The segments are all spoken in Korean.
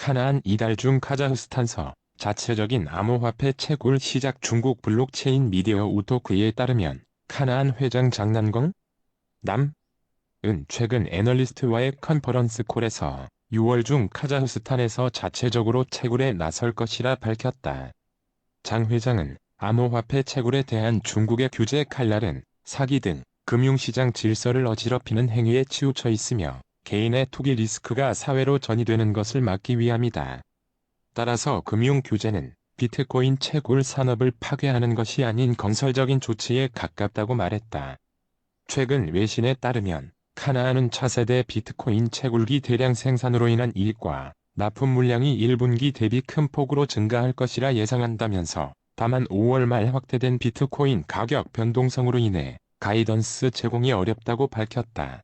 카나안 이달 중 카자흐스탄서 자체적인 암호화폐 채굴 시작 중국 블록체인 미디어 우토크에 따르면 카나안 회장 장남공 남 은 최근 애널리스트와의 컨퍼런스 콜에서 6월 중 카자흐스탄에서 자체적으로 채굴에 나설 것이라 밝혔다. 장 회장은 암호화폐 채굴에 대한 중국의 규제 칼날은 사기 등 금융시장 질서를 어지럽히는 행위에 치우쳐 있으며 개인의 투기 리스크가 사회로 전이되는 것을 막기 위함이다. 따라서 금융 규제는 비트코인 채굴 산업을 파괴하는 것이 아닌 건설적인 조치에 가깝다고 말했다. 최근 외신에 따르면 카나안은 차세대 비트코인 채굴기 대량 생산으로 인한 이익과 납품 물량이 1분기 대비 큰 폭으로 증가할 것이라 예상한다면서 다만 5월 말 확대된 비트코인 가격 변동성으로 인해 가이던스 제공이 어렵다고 밝혔다.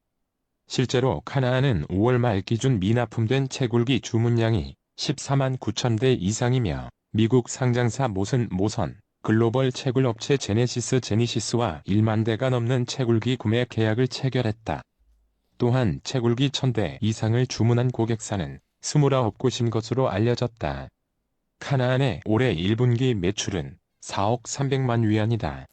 실제로 카나안은 5월 말 기준 미납품된 채굴기 주문량이 14만 9천 대 이상이며 미국 상장사 모슨 모선, 글로벌 채굴 업체 제네시스 제니시스와 1만 대가 넘는 채굴기 구매 계약을 체결했다. 또한 채굴기 1000대 이상을 주문한 고객사는 29곳인 것으로 알려졌다. 카나안의 올해 1분기 매출은 4억 300만 위안이다.